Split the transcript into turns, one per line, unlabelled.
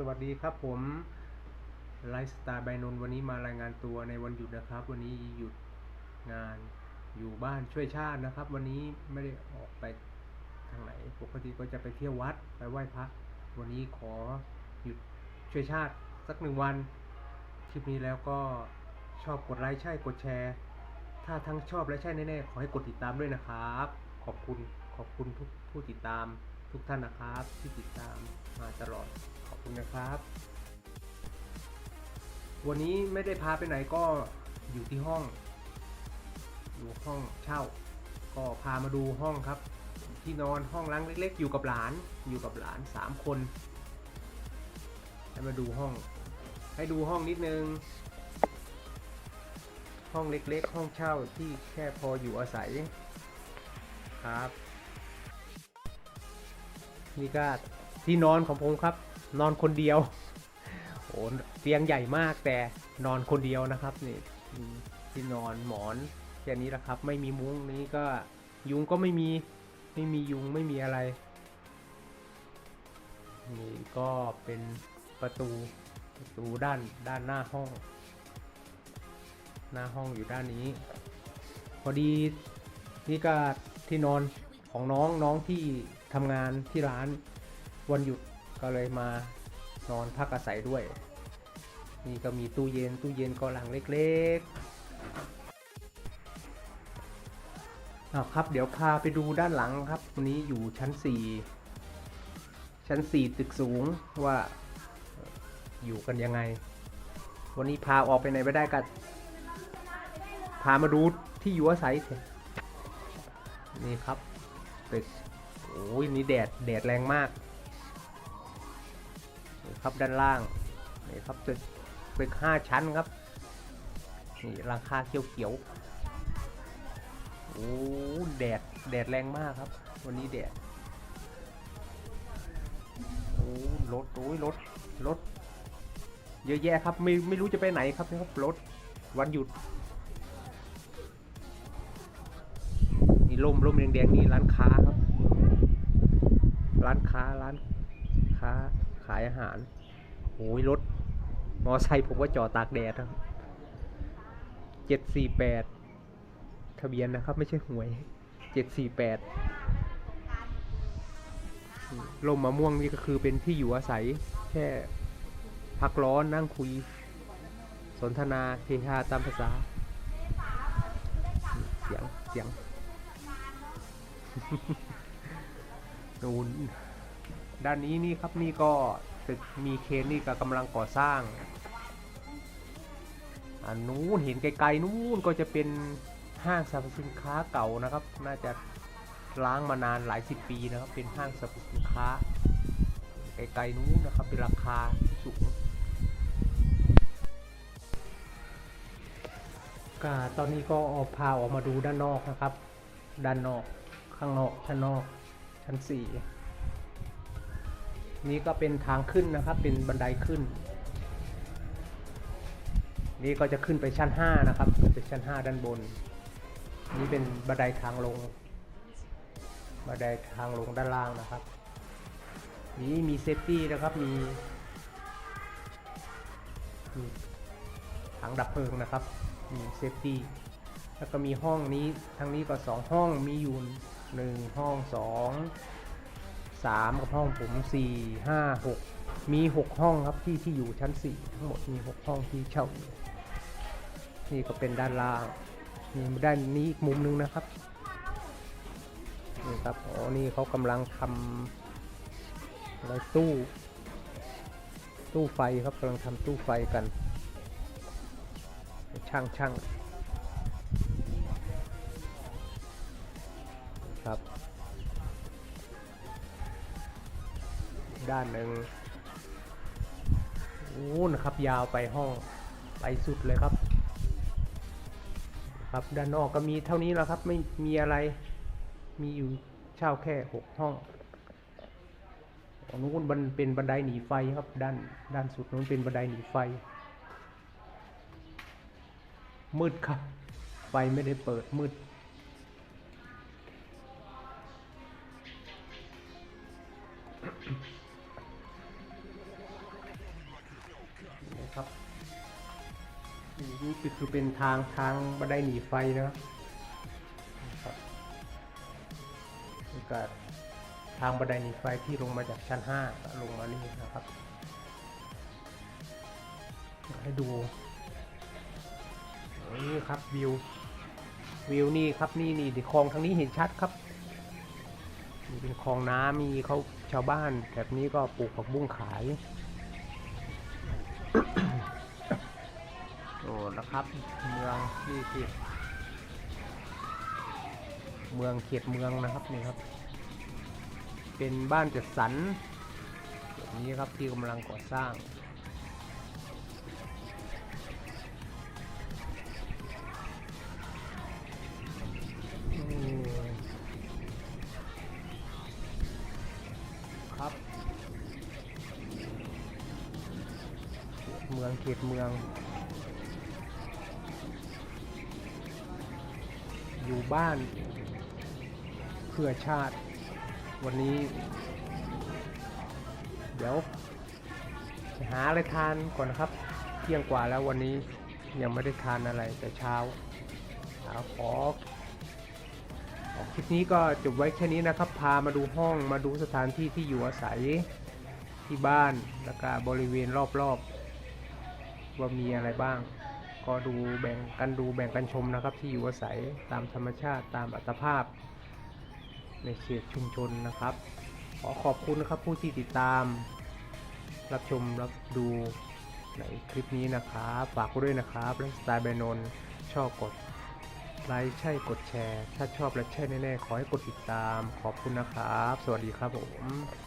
สวัสดีครับผมไลฟ์สไตล์บนนวันนี้มารายงานตัวในวันหยุดนะครับ วันนี้หยุดงานอยู่บ้านช่วยชาตินะครับ วันนี้ไม่ได้ออกไปทางไหนปกติก็จะไปเที่ยววัดไปไหว้พระวันนี้ขอหยุดช่วยชาติสักหนึ่งวันคลิปนี้แล้วก็ชอบกดไลค์ใช่กดแชร์ ถ้าทั้งชอบและใช่แน่ๆขอให้กดติดตามด้วยนะครับ ขอบคุณขอบคุณทุกผู้ติดตาม ทุกท่านนะครับที่ติดตามมาตลอดขอบคุณนะครับ วันนี้ไม่ได้พาไปไหนก็อยู่ที่ห้อง อยู่ห้องเช่า ก็พามาดูห้องครับ ที่นอนห้องล้างเล็ก ๆ อยู่กับหลานอยู่กับหลานสามคนให้มาดูห้อง ให้ดูห้องนิดนึง ห้องเล็กๆ ห้องเช่าที่แค่พออยู่อาศัยครับ นี่ก็ที่นอนของผมครับ นอนคนเดียวโอ้เตียงใหญ่มากแต่นอนคนเดียวนะครับนี่ที่นอนหมอนแค่นี้แหละครับ ไม่มีมุ้งนี้ก็ยุงก็ไม่มีไม่มียุงไม่มีอะไรนี่ก็เป็นประตูประตูด้านด้านหน้าห้อง หน้าห้องอยู่ด้านนี้ พอดีนี่ก็ที่นอนของน้องน้องที่ ทำงานที่ร้านวันหยุดก็เลยมานอนพักอาศัยด้วย นี่ก็มีตู้เย็นตู้เย็นก็หลังเล็กๆอาครับเดี๋ยวพาไปดูด้านหลังครับ วันนี้อยู่ชั้น 4 ชั้น 4 ตึกสูงว่าอยู่กันยังไง วันนี้พาออกไปไหนไม่ได้ก็พามาดูที่อยู่อาศัยนี่ครับตึก โอ้ยนี่แดดแดดแรงมากนี่ครับด้านล่างนี่ครับตึกตึกห้าชั้นครับนี่หลังคาเขียวๆโอ้แดดแดดแรงมากครับ วันนี้แดดโอ้รถโอ้ยรถรถเยอะแยะครับไม่ไม่รู้จะไปไหนครับนะครับรถวันหยุดนี่ร่มร่มแดงๆนี่ร้านค้าครับ ร้านค้าร้านค้าขายอาหารโอ้ยรถ มอไซค์ผมก็จอดตากแดดครับเจ็ดสี่แปดทะเบียนนะครับ ไม่ใช่หวยเจ็ดสี่แปดร่มมะม่วงนี่ก็คือเป็นที่อยู่อาศัย แค่พักร้อนนั่งคุย สนทนาเฮฮาตามภาษา เสียง เสียง นูด้านนี้นี่ครับนี่ก็ตึกมีเคนนี่ก็กำลังก่อสร้างอันนู้นเห็นไกลๆนู้นก็จะเป็นห้างสรรพสินค้าเก่านะครับ น่าจะล้างมานานหลายสิบปีนะครับ เป็นห้างสรรพสินค้าไกลๆนู้นนะครับ เป็นราคาสูงก็ตอนนี้ก็เอาพาออกมาดูด้านนอกนะครับ ด้านนอกข้างนอกชั้นนอก ชั้นสี่นี่ก็เป็นทางขึ้นนะครับ เป็นบันไดขึ้น นี่ก็จะขึ้นไปชั้นห้านะครับ ขึ้นไปชั้นห้าด้านบน นี่เป็นบันไดทางลง บันไดทางลงด้านล่างนะครับ นี่มีเซฟตี้นะครับ มีมีถังดับเพลิงนะครับ มีเซฟตี้ แล้วก็มีห้องนี้ ทางนี้ก็สองห้อง มีอยู่ หนึ่งห้องสองสามกับห้องผมสี่ห้าหกมีหกห้องครับที่ที่อยู่ชั้นสี่ทั้งหมดมีหกห้องที่เช่าอยู่นี่ก็เป็นด้านล่างมีด้านนี้อีกมุมนึงนะครับนี่ครับอ๋อนี่เขากำลังทำอะไรตู้ ตู้ไฟครับกำลังทำตู้ไฟกัน ช่างช่าง ครับ ด้านหนึ่งโอ้นะครับยาวไปห้องไปสุดเลยครับ ครับด้านนอกก็มีเท่านี้แหล้วครับ ไม่มีอะไรมีอยู่เช่าแค่หกห้องตรงนู้นมันเป็นบันไดหนีไฟครับด้านด้านสุดนู้นเป็นบันไดหนีไฟ มืดครับ ไฟไม่ได้เปิดมืด นะครับนี่คือเป็นทางทางบันไดหนีไฟนะครับโอกาสทางบันไดหนีไฟที่ลงมาจากชั้น5ลงมานี่นะครับ ให้ดูนี่ครับวิววิวนี่ครับนี่นี่ดิคลองทางนี้เห็นชัดครับ นี่เป็นคลองน้ำมีเขาชาวบ้าน แบบนี้ก็ปลูกผักบุ้งขาย โอ้นะครับ เมืองนี่สิเมืองเขตเมืองนะครับนี่ครับ เป็นบ้านจัดสรรแบบนี้ครับที่กำลังก่อสร้าง เขตเมือง อยู่บ้าน เพื่อชาติ วันนี้ เดี๋ยวหาอะไรทานก่อนนะครับ เที่ยงกว่าแล้ววันนี้ยังไม่ได้ทานอะไรแต่เช้าเอาขอคลิปนี้ก็จบไว้แค่นี้นะครับ พามาดูห้องมาดูสถานที่ที่อยู่อาศัยที่บ้านแล้วก็บริเวณรอบๆ ว่ามีอะไรบ้าง ก็ดูแบ่งกันดูแบ่งกันชมนะครับ ที่อยู่อาศัยตามธรรมชาติตามอัตภาพ ในเขตชุมชนนะครับ ขอขอบคุณนะครับผู้ที่ติดตาม รับชมรับดูในคลิปนี้นะครับฝากด้วยนะครับและสไตล์แบนนท์ชอบกดไลค์ใช่กดแชร์ ถ้าชอบและใช่แน่ๆขอให้กดติดตาม ขอบคุณนะครับ สวัสดีครับผม